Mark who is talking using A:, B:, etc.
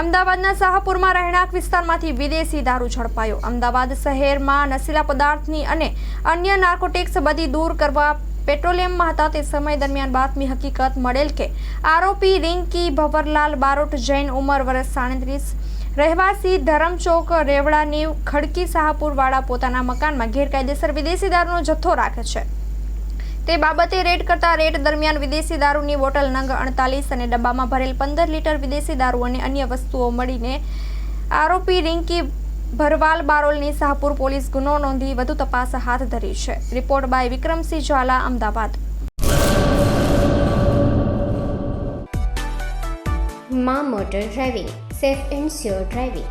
A: અમદાવાદના શાહપુરમાં રહેણાંક વિસ્તારમાંથી વિદેશી દારૂ ઝડપાયો. અમદાવાદ શહેરમાં નશીલા પદાર્થની અને અન્ય નાર્કોટિક્સ બધી દૂર કરવા પેટ્રોલિયમમાં હતા. તે સમય દરમિયાન બાતમી હકીકત મળેલ કે આરોપી રિંકી ભવરલાલ બારોટ જૈન ઉંમર વર્ષ સાડત્રીસ, રહેવાસી ધરમચોક રેવડાની ખડકી, શાહપુરવાળા પોતાના મકાનમાં ગેરકાયદેસર વિદેશી દારૂનો જથ્થો રાખે છે. તે બાબતે રેડ કરતા રેડ દરમિયાન વિદેશી દારૂની બોટલ નંગ અડતાલીસ અને ડબ્બામાં ભરેલ પંદર લીટર વિદેશી દારૂ અને અન્ય વસ્તુઓ મળીને આરોપી રિંકી ભરવાલ બારોલની શાહપુર પોલીસ ગુનો નોંધી વધુ તપાસ હાથ ધરી છે. Report by Vikramsinh Jwala Ahmedabad.
B: Maa motor driving, safe and sure driving.